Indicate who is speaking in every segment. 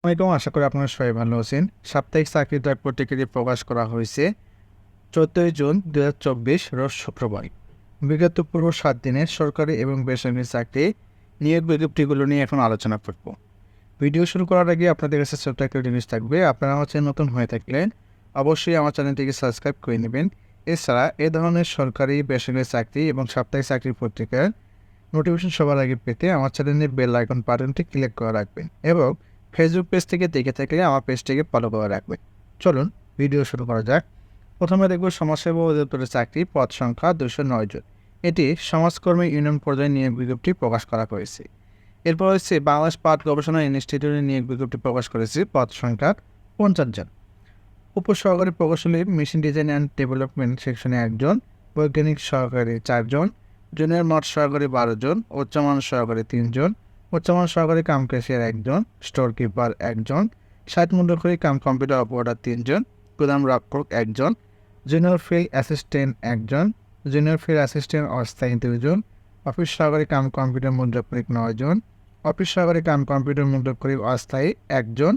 Speaker 1: আসসালামাইকুম আশা করি আপনারা সবাই ভালো আছেন। সাপ্তাহিক চাকরির দায় পত্রিকাটি প্রকাশ করা হয়েছে চোদ্দই জুন দু হাজার চব্বিশ, রোজ শুক্রবার। বিগত পূর্ব সাত দিনের সরকারি এবং বেসরকারি চাকরি নিয়োগ বিজ্ঞপ্তিগুলো নিয়ে এখন আলোচনা করব। ভিডিও শুরু করার আগে আপনাদের কাছে ছোট্ট একটা জিনিস থাকবে। আপনারা আমার হচ্ছে নতুন হয়ে থাকলেন অবশ্যই আমার চ্যানেলটিকে সাবস্ক্রাইব করে নেবেন। এছাড়া এ ধরনের সরকারি, বেসরকারি চাকরি এবং সাপ্তাহিক চাকরির পত্রিকার নোটিফিকেশন সবার আগে পেতে আমার চ্যানেলের বেল আইকন বাটনটি ক্লিক করে রাখবেন এবং ফেসবুক পেজ থেকে দেখে থাকলে আমার পেজটিকে ফলো করে রাখবেন চলুন ভিডিও শুরু করা যাক। প্রথমে দেখব সমাজসেবা অধিদপ্তরের চাকরি পদ সংখ্যা দুশো নয় জন। এটি সমাজকর্মী ইউনিয়ন পর্যায়ে নিয়োগ বিজ্ঞপ্তি প্রকাশ করা হয়েছে। এরপর হচ্ছে বাংলাদেশ পাট গবেষণা ইনস্টিটিউটের নিয়োগ বিজ্ঞপ্তি প্রকাশ করেছে পদ সংখ্যা পঞ্চাশ জন। উপসহকারী প্রকৌশলী, মেশিন ডিজাইন অ্যান্ড ডেভেলপমেন্ট সেকশনে একজন, বৈজ্ঞানিক সহকারী চারজন, জুনিয়র মঠ সহকারী বারো জন, উচ্চমান সহকারী তিনজন উচ্চমান সহকারী কাম ক্যাশিয়ার একজন স্টোর কিপার একজন ষাট মুদ্রাক্ষরী কাম কম্পিউটার অপারেটর তিনজন, গুদাম রক্ষক একজন জুনিয়র ফিল্ড অ্যাসিস্ট্যান্ট একজন জুনিয়র ফিল্ড অ্যাসিস্ট্যান্ট অস্থায়ী দুজন অফিস সহকারী কাম কম্পিউটার মুদ্রাক্ষরিক নয়জন অফিস সহকারী কাম কম্পিউটার মুদ্রাক্ষরিক অস্থায়ী একজন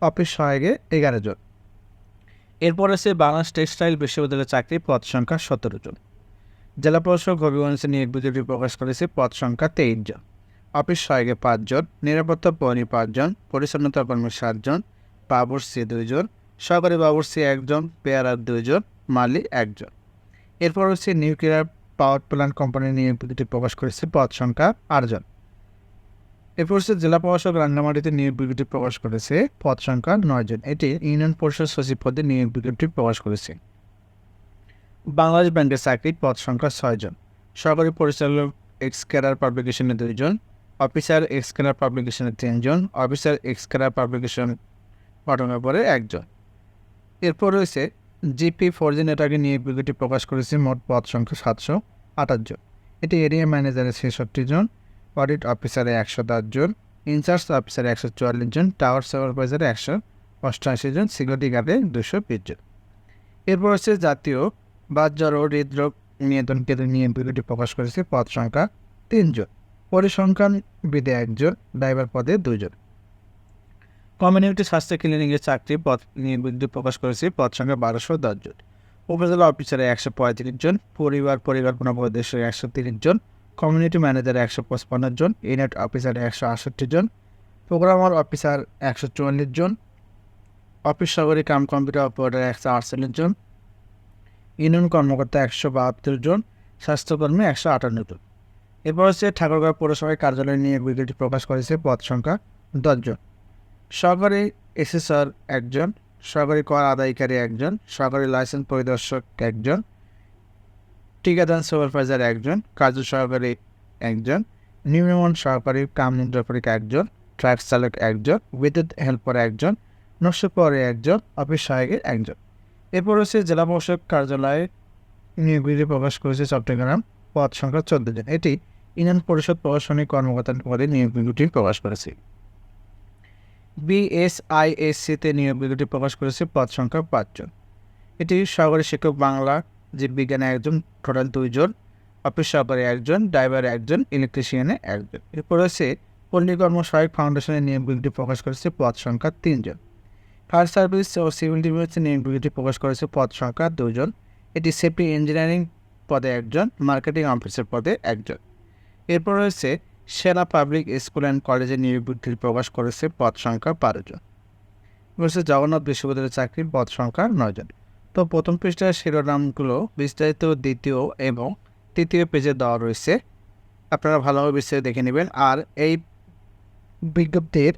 Speaker 1: অফিস সহায়কে এগারো জন। এরপর আছে বাংলাদেশ টেক্সটাইল বিশ্ববিদ্যালয়ের চাকরি পদ সংখ্যা সতেরো জন। জেলা প্রশাসক হবিগঞ্জে নিয়োগ বিজ্ঞপ্তি প্রকাশ করেছে পদ সংখ্যা তেইশ জন। অফিস সহায়কে পাঁচজন, নিরাপত্তা পৌনি পাঁচজন, পরিচ্ছন্নতা কর্মী সাতজন বাবরসি দুইজন, সহকারী বাবরসি একজন পেয়ারার দুইজন, মালি একজন। এরপর হচ্ছে নিউক্লিয়ার পাওয়ার প্ল্যান্ট কোম্পানি নিয়োগ বিজ্ঞপ্তি প্রকাশ করেছে পদ সংখ্যা আটজন। এরপর হচ্ছে জেলা প্রশাসক রাঙ্গামাটিতে নিয়োগ বিজ্ঞপ্তি প্রকাশ করেছে পদ সংখ্যা নয়জন। এটি ইউনিয়ন পরিষদ সচিব পদে নিয়োগ বিজ্ঞপ্তি প্রকাশ করেছে। বাংলাদেশ ব্যাংকের চাকরি পদ সংখ্যা ছয়জন। সরকারি পরিচালক এক্স ক্যাডার পাবলিকেশনে দুইজন অফিসার এক্স ক্যাডার পাবলিকেশনে তিনজন, অফিসার এক্স ক্যাডার পাবলিকেশন ঘটনার পরে একজন। এরপর রয়েছে জিপি ফোরজি নেটওয়ার্কে নিয়ে বিজ্ঞপ্তি প্রকাশ করেছে মোট পদ সংখ্যা সাতশো আঠাশ জন। এটি এরিয়া ম্যানেজারে ছেষট্টি জন, অডিট অফিসারে একশো দশ জন, ইনচার্জ অফিসারে একশো চুয়াল্লিশ জন, টাওয়ার সুপারভাইজারে একশো অষ্টআশি জন, সিকিউরিটি গার্ডে দুশো বিশ জন। এরপর হচ্ছে জাতীয় বাজ্যর ও হৃদরোগ নিয়ন্ত্রণ কেন্দ্র নিয়ে বিজ্ঞপ্তি প্রকাশ করেছে পদ সংখ্যা তিনজন। পরিসংখ্যান বিদে একজন ড্রাইভার পদে দুজন কমিউনিটি স্বাস্থ্য ক্লিনিকের চাকরি পদ নিয়ে বিজ্ঞপ্তি প্রকাশ করেছে পদ সংখ্যা বারোশো দশজন উপজেলা অফিসারে একশো পঁয়ত্রিশ জন, পরিবার পরিকল্পনা পরিদর্শক একশো তিরিশ জন, কমিউনিটি ম্যানেজার একশো পঁচপান্ন জন, ইউনিট অফিসার একশো আটষট্টি জন, প্রোগ্রামার অফিসার একশো চুয়াল্লিশ জন, অফিস সহকারী কাম কম্পিউটার অপারেটর একশো আটচল্লিশ জন, ইউনিয়ন কর্মকর্তা একশো বাহাত্তর জন, স্বাস্থ্যকর্মী একশো আটান্ন জন। এরপর হচ্ছে ঠাকুরগাঁও পৌরসভায় কার্যালয় নিয়ে বিজ্ঞপ্তি প্রকাশ করেছে পদ সংখ্যা দশজন। সরকারি এসেসর একজন সরকারি কর আদায়কারী একজন সরকারি লাইসেন্স পরিদর্শক একজন টিকাদান সুপারভাইজার একজন, কার্য সহকারী একজন, নিম্নমান সহকারী কাম নির্ধারণকারী একজন, ট্রাক চালক একজন, বিদ্যুৎ হেল্পার একজন নস্যপরে একজন, অফিস সহায়কের একজন। এরপর হচ্ছে জেলা প্রশাসক কার্যালয়ে নিয়োগ প্রকাশ করেছে চট্টগ্রাম পদ সংখ্যা চোদ্দ জন। এটি ইউনিয়ন পরিষদ প্রশাসনিক কর্মকর্তার পদে নিয়োগ বিজ্ঞপ্তি প্রকাশ করেছে। বিএসআইএসসিতে নিয়োগ বিজ্ঞপ্তি প্রকাশ করেছে পদ সংখ্যা পাঁচজন। এটি সহকারী শিক্ষক বাংলা, জীববিজ্ঞানে একজন টোটাল দুইজন, অফিস সহকারী একজন, ড্রাইভার একজন ইলেকট্রিশিয়ানে একজন। এরপর হচ্ছে পল্লীকর্ম সহায়ক ফাউন্ডেশনের নিয়োগ বিজ্ঞপ্তি প্রকাশ করেছে পদ সংখ্যা তিনজন। ফায়ার সার্ভিস ও সিভিল ডিফেন্সের নিয়োগ বিজ্ঞপ্তি প্রকাশ করেছে পদ সংখ্যা দুজন এটি সেফটি ইঞ্জিনিয়ারিং পদে একজন, মার্কেটিং অফিসার পদে একজন। এরপর রয়েছে সেরা পাবলিক স্কুল অ্যান্ড কলেজে নিয়োগ বিজ্ঞপ্তি প্রকাশ করেছে পদ সংখ্যা বারো জন রয়েছে জগন্নাথ বিশ্ববিদ্যালয়ের চাকরির পদ সংখ্যা নয় জন তো প্রথম পৃষ্ঠার শিরোনামগুলো বিস্তারিত দ্বিতীয় এবং তৃতীয় পেজে দেওয়া রয়েছে। আপনারা ভালোভাবে বিস্তারিত দেখে নেবেন। আর এই বিজ্ঞপ্তির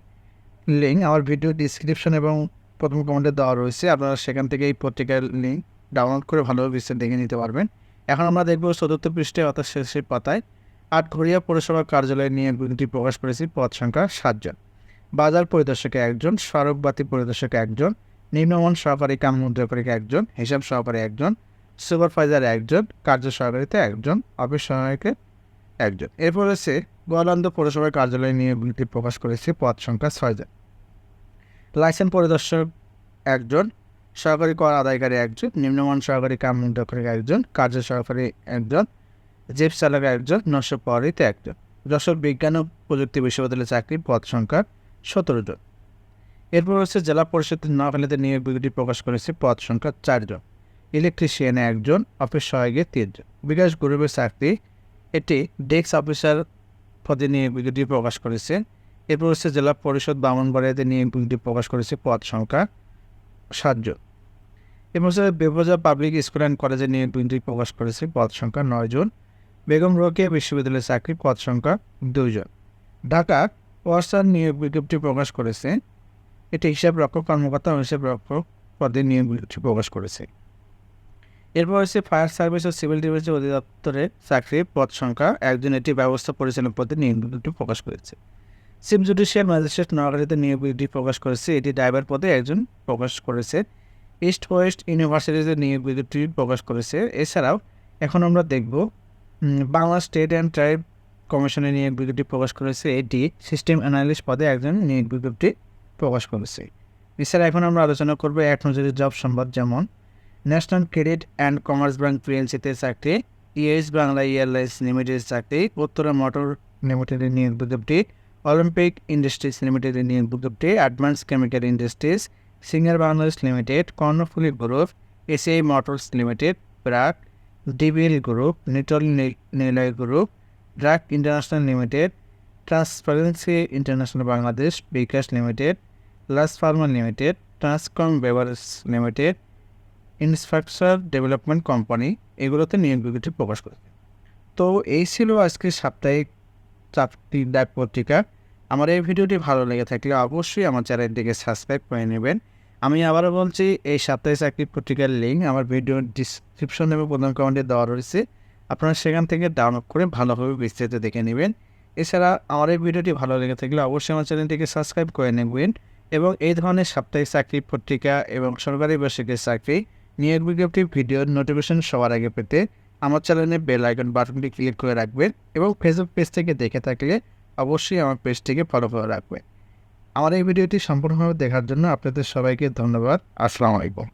Speaker 1: লিঙ্ক আমার ভিডিও ডিসক্রিপশন এবং প্রথম কমেন্টে দেওয়া রয়েছে। আপনারা সেখান থেকে এই পত্রিকার লিঙ্ক ডাউনলোড করে ভালোভাবে বিস্তারিত দেখে নিতে পারবেন। এখন আমরা দেখব চতুর্থ পৃষ্ঠে অর্থাৎ শেষের পাতায় আটঘরিয়া পৌরসভা কার্যালয়ে নিয়ে বিজ্ঞপ্তি প্রকাশ করেছি পদ সংখ্যা সাতজন। বাজার পরিদর্শকে একজন সড়কবাতি পরিদর্শকে একজন, নিম্নমান সহকারী কাম মুদ্রাকারীকে একজন, হিসাব সহকারী একজন, সুপারভাইজার একজন, কার্য সহকারীতে একজন, অফিস সহায়কে একজন। এরপর হচ্ছে গোয়ালন্দ পৌরসভার কার্যালয়ে নিয়ে বিজ্ঞপ্তি প্রকাশ করেছে পদ সংখ্যা ছয়জন। লাইসেন্স পরিদর্শক একজন, সহকারী কর আদায়কারী একজন, নিম্নমান সহকারী কাম মুদ্রাকারী একজন, কার্য সহকারী একজন জেপ চালক একজন নশো পরিতে একজন। যশোর বিজ্ঞান ও প্রযুক্তি বিশ্ববিদ্যালয়ের চাকরি পদ সংখ্যা সতেরো জন। এরপর হচ্ছে জেলা পরিষদের নোয়াখালীতে নিয়োগ বিজ্ঞপ্তি প্রকাশ করেছে পদ সংখ্যা চারজন ইলেকট্রিশিয়ানে একজন, অফিস সহায়কে তিনজন বিকাশ গ্রুপের চাকরি এটি ডেস্ক অফিসার পদে নিয়োগ বিজ্ঞপ্তি প্রকাশ করেছে। এরপর হচ্ছে জেলা পরিষদ বামনবাড়িয়াতে নিয়োগ বিজ্ঞপ্তি প্রকাশ করেছে পদ সংখ্যা সাতজন এরপর হচ্ছে বেবজা পাবলিক স্কুল অ্যান্ড কলেজে নিয়োগ বিজ্ঞপ্তি প্রকাশ করেছে পদ সংখ্যা নয়জন বেগম রোকেয়া বিশ্ববিদ্যালয়ের চাকরি পদ সংখ্যা দুইজন। ঢাকা ওয়াসার নিয়োগ বিজ্ঞপ্তি প্রকাশ করেছে। এটি হিসাব রক্ষক কর্মকর্তা ও হিসাব রক্ষক পদে নিয়োগ বিজ্ঞপ্তি প্রকাশ করেছে। এরপর হচ্ছে ফায়ার সার্ভিস ও সিভিল ডিফেন্স অধিদপ্তরের চাকরি পদ সংখ্যা একজন এটি ব্যবস্থা পরিচালক পদে নিয়োগ বিজ্ঞপ্তি প্রকাশ করেছে। চিফ জুডিশিয়াল ম্যাজিস্ট্রেট নোয়াখালীতে নিয়োগ বিজ্ঞপ্তি প্রকাশ করেছে। এটি ড্রাইভার পদে একজন প্রকাশ করেছে। ইস্ট ওয়েস্ট ইউনিভার্সিটিতে নিয়োগ বিজ্ঞপ্তি প্রকাশ করেছে। এছাড়াও এখন আমরা দেখব বাংলা স্টেট অ্যান্ড ট্রাইব কমিশনের নিয়োগ বিজ্ঞপ্তি প্রকাশ করেছে এটি সিস্টেম অ্যানালিস্ট পদে একজন নিয়োগ বিজ্ঞপ্তি প্রকাশ করেছে। এছাড়া এখন আমরা আলোচনা করব এক নজরের জব সংবাদ যেমন national credit and commerce bank পিএলসিতে চাকরি ইএস বাংলা এয়ারলাইন্স লিমিটেড চাকরি, উত্তরা মোটর লিমিটেডের নিয়োগ বিজ্ঞপ্তি অলিম্পিক ইন্ডাস্ট্রিজ লিমিটেডের নিয়োগ বিজ্ঞপ্তি advance chemical industries Singer Bangladesh limited Karnaphuli group ACI motors limited প্রাক DBL group, Nitol Niloy group ড্রাক international limited, transparency international Bangladesh bKash limited, লাস pharma limited, Transcom beverage limited infrastructure development company এগুলোতে নিয়োগ বিজ্ঞপ্তি প্রকাশ করেছে। তো এই ছিল আজকে সাপ্তাহিক চারটি ডাক পত্রিকা। আমার এই ভিডিওটি ভালো লেগে থাকলে অবশ্যই আমার চ্যানেলটিকে সাবস্ক্রাইব করে নেবেন। আমি আবারও বলছি, এই সাপ্তাহিক চাকরি পত্রিকার লিঙ্ক আমার ভিডিও ডিসক্রিপশন এবং প্রধান কমেন্টে দেওয়া রয়েছে। আপনারা সেখান থেকে ডাউনলোড করে ভালোভাবে বিস্তারিত দেখে নেবেন। এছাড়া আমার এই ভিডিওটি ভালো লেগে থাকলে অবশ্যই আমার চ্যানেলটিকে সাবস্ক্রাইব করে নেবেন এবং এই ধরনের সাপ্তাহিক চাকরি পত্রিকা এবং সরকারি বেসরকারি চাকরি নিয়োগ বিজ্ঞপ্তি ভিডিওর নোটিফিকেশন সবার আগে পেতে আমার চ্যানেলে বেল আইকন বাটনটি ক্লিক করে রাখবেন এবং ফেসবুক পেজ থেকে দেখে থাকলে অবশ্যই আমার পেজটিকে ফলো করে রাখবেন। আমার এই ভিডিওটি সম্পূর্ণভাবে দেখার জন্য আপনাদের সবাইকে ধন্যবাদ। আসসালামু আলাইকুম।